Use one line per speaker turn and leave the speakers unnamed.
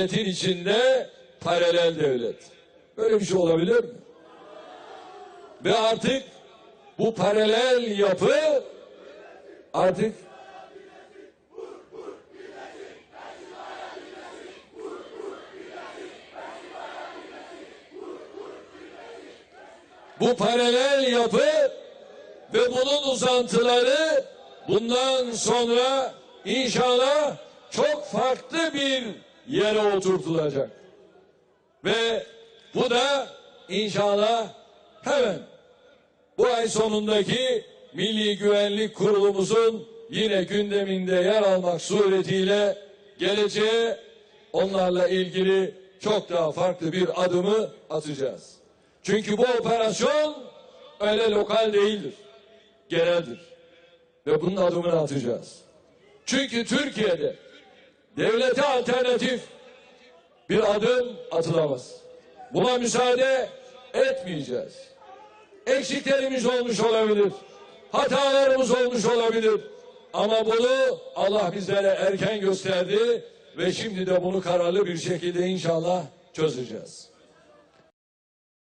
devletin içinde paralel devlet. Böyle bir şey olabilir mi? Ve artık bu paralel yapı artık bu paralel yapı ve bunun uzantıları bundan sonra inşallah çok farklı bir yere oturtulacak. Ve bu da inşallah hemen bu ay sonundaki Milli Güvenlik Kurulumuzun yine gündeminde yer almak suretiyle geleceğe onlarla ilgili çok daha farklı bir adımı atacağız. Çünkü bu operasyon öyle lokal değildir. Geneldir. Ve bunun adımını atacağız. Çünkü Türkiye'de devlete alternatif bir adım atılamaz. Buna müsaade etmeyeceğiz. Eksiklerimiz olmuş olabilir. Hatalarımız olmuş olabilir. Ama bunu Allah bizlere erken gösterdi ve şimdi de bunu kararlı bir şekilde inşallah çözeceğiz.